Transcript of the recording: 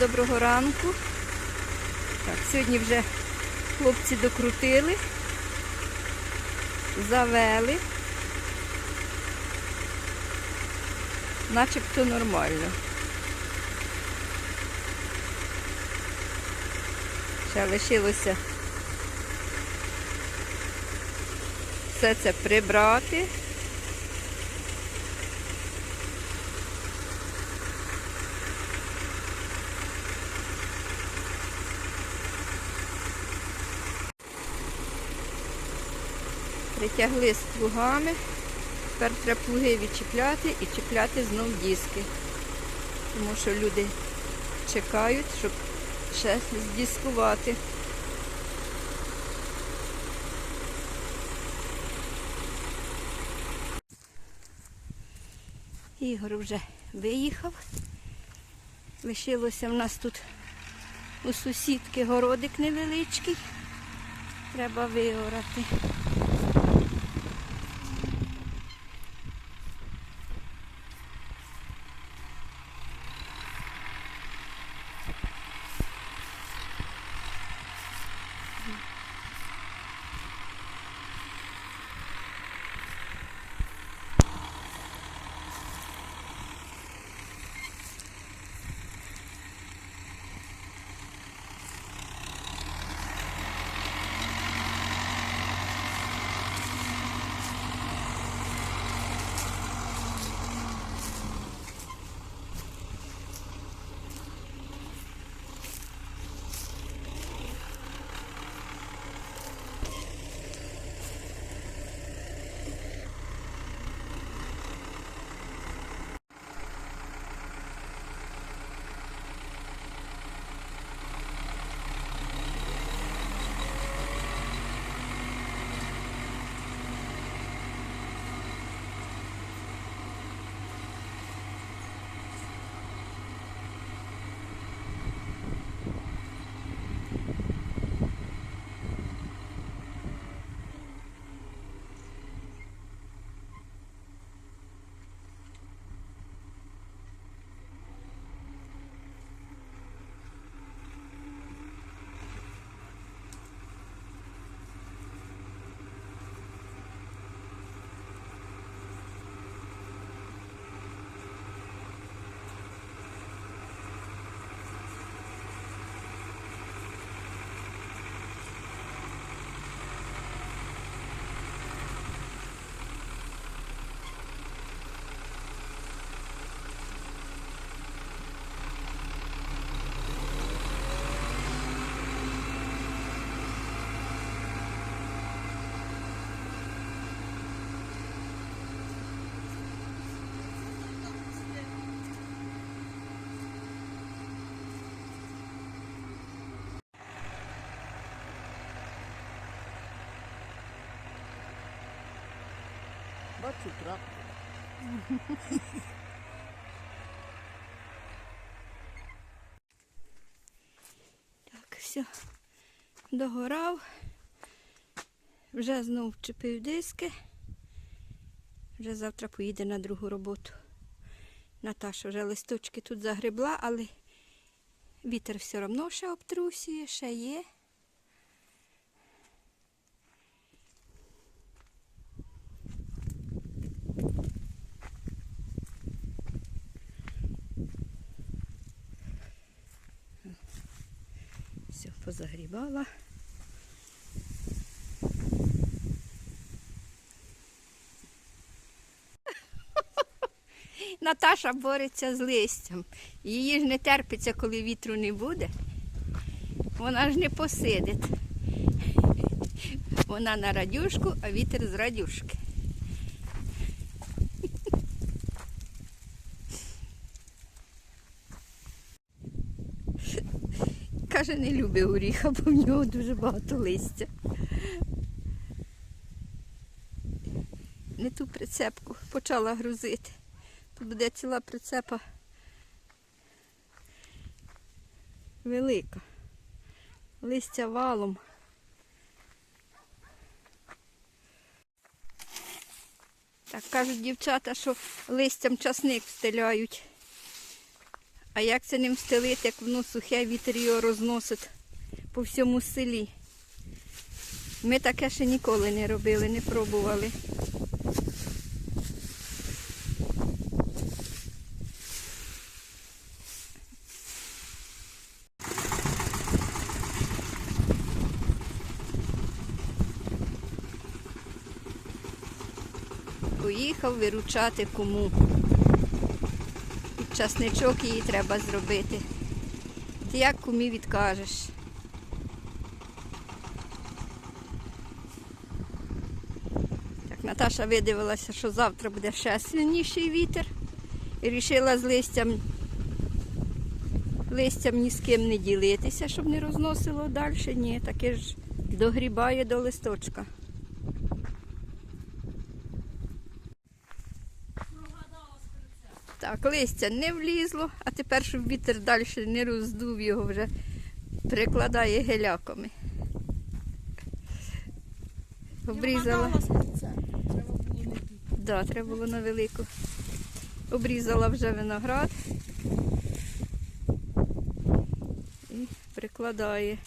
Доброго ранку. Так, сьогодні вже хлопці докрутили, завели. Начебто нормально. Ще лишилося все це прибрати. Притягли з плугами. Тепер треба плуги відчіпляти і чіпляти знов диски. Тому що люди чекають, щоб ще здіскувати. Ігор вже виїхав. Лишилося в нас тут у сусідки городик невеличкий. Треба виорати. Бачу трактор. Так, все, догорав. Вже знов вчепив диски. Вже завтра поїде на другу роботу. Наташа вже листочки тут загребла, але вітер все одно ще обтрусює, ще є. Все, позагрібала. Наташа бореться з листям. Її ж не терпиться, коли вітру не буде. Вона ж не посидить. Вона на радюшку, а вітер з радюшки. Каже, не любить горіха, бо в нього дуже багато листя. Не ту прицепку почала грузити. Тут буде ціла прицепа велика. Листя валом. Так кажуть дівчата, що листям часник встиляють. А як це ним стелити, як воно сухе, вітер його розносить по всьому селі? Ми таке ще ніколи не робили, не пробували. Поїхав виручати кому. Часничок її треба зробити. Ти як кумі відкажеш? Так, Наташа видивилася, що завтра буде ще сильніший вітер. І вирішила з листям, листям ні з ким не ділитися, щоб не розносило далі. Ні, таке ж догрібає до листочка. Так, листя не влізло, а тепер, щоб вітер далі не роздув його вже прикладає геляками. Обрізала. Да, треба було на велику. Обрізала вже виноград і прикладає.